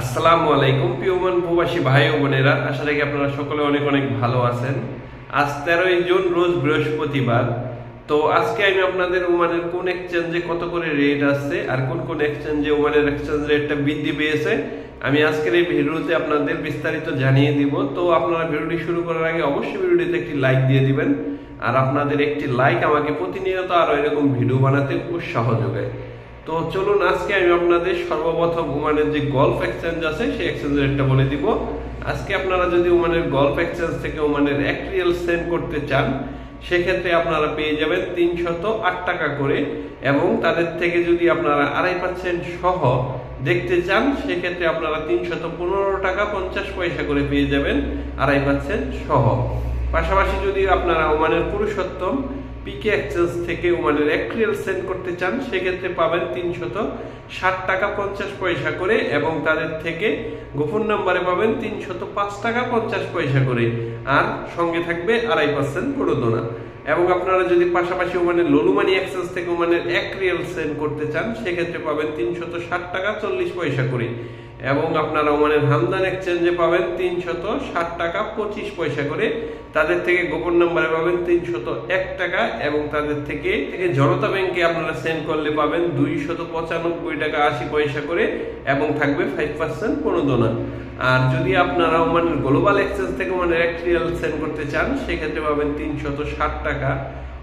আসসালামু আলাইকুম পিওমান প্রবাসী ভাই ও বোনেরা। আশা রাখি আপনারা সকলে অনেক অনেক ভালো আছেন। আজ তেরোই জুন, রোজ বৃহস্পতিবার। তো আজকে আমি আপনাদের ওমানের কোন এক্সচেঞ্জে কত করে রেট আসছে আর কোন কোন এক্সচেঞ্জে ওমানের এক্সচেঞ্জ রেটটা বৃদ্ধি পেয়েছে, আমি আজকের এই ভিডিওতে আপনাদের বিস্তারিত জানিয়ে দিব। তো আপনারা ভিডিওটি শুরু করার আগে অবশ্যই ভিডিওটিতে একটি লাইক দিয়ে দিবেন। আর আপনাদের একটি লাইক আমাকে প্রতিনিয়ত আরও এরকম ভিডিও বানাতে উৎসাহ যোগায়। তো চলুন, আজকে আমি আপনাদের সর্বপ্রথম ওমানের যে গলফ এক্সচেঞ্জ আছে, সেই এক্সচেঞ্জ রেটটা বলে দিব। আজকে আপনারা যদি ওমানের গলফ এক্সচেঞ্জ থেকে ওমানের এক রিয়েল সেন্ড করতে চান, সেক্ষেত্রে আপনারা পেয়ে যাবেন তিনশত আট টাকা করে এবং তাদের থেকে যদি আপনারা আড়াই পার্সেন্ট সহ দেখতে চান, সেক্ষেত্রে আপনারা তিনশত পনেরো টাকা পঞ্চাশ পয়সা করে পেয়ে যাবেন আড়াই পার্সেন্ট সহ। পাশাপাশি যদি আপনারা ওমানের পুরুষোত্তম পিকে এক্সচেঞ্জ থেকে ওমানের এক রিয়েল সেন্ড করতে চান, সেক্ষেত্রে পাবেন তিনশত ষাট টাকা পঞ্চাশ পয়সা করে এবং তাদের থেকে গোপন নাম্বারে পাবেন তিনশত পাঁচ টাকা পঞ্চাশ পয়সা করে। আর সঙ্গে থাকবে আড়াই পার্সেন্ট প্রণোদনা। এবং আপনারা যদি পাশাপাশি ওমানের ললুমানি এক্সচেঞ্জ থেকে ওমানের এক রিয়েল সেন্ড করতে চান, সেক্ষেত্রে পাবেন তিনশত ষাট টাকা চল্লিশ পয়সা করে। এবং আপনারা ওমানের হামদান এক্সচেঞ্জে পাবেন তিনশত ষাট টাকা পঁচিশ পয়সা করে। তাদের থেকে গোপন নাম্বারে পাবেন তিনশত এক টাকা এবং তাদের থেকে থেকে জনতা ব্যাংকে আপনারা সেন্ড করলে পাবেন দুইশত পঁচানব্বই টাকা আশি পয়সা করে এবং থাকবে ফাইভ পার্সেন্ট প্রণোদনা আর যদি আপনারা ওমানের গ্লোবাল এক্সচেঞ্জ থেকে ওমানের এক সেন্ড করতে চান, সেক্ষেত্রে পাবেন তিনশত ষাট টাকা।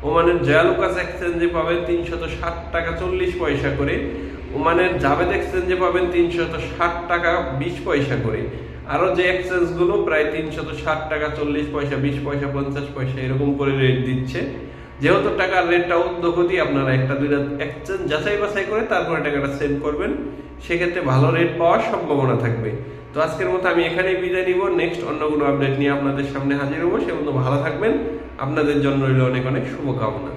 ওমানের জয়ালুকাস এক্সচেঞ্জে পাবেন তিনশত ষাট টাকা চল্লিশ পয়সা করে। ওমানের জাভেদ এক্সচেঞ্জে পাবেন তিনশত ষাট টাকা বিশ পয়সা করে। আরও যে এক্সচেঞ্জগুলো প্রায় তিনশত ষাট টাকা, চল্লিশ পয়সা, বিশ পয়সা, পঞ্চাশ পয়সা এরকম করে রেট দিচ্ছে। যেহেতু টাকার রেটটা উদ্যোগতি আপনারা একটা দুইটা এক্সচেঞ্জ যাচাই বাছাই করে তারপরে টাকাটা সেন্ড করবেন। সেক্ষেত্রে ভালো রেট পাওয়ার সম্ভাবনা থাকবে। তো আজকের মতো আমি এখানেই বিদায় নিব। নেক্সট অন্য কোনো আপডেট নিয়ে আপনাদের সামনে হাজির হব। সে মতো ভালো থাকবেন। আপনাদের জন্য রইল অনেক অনেক শুভকামনা।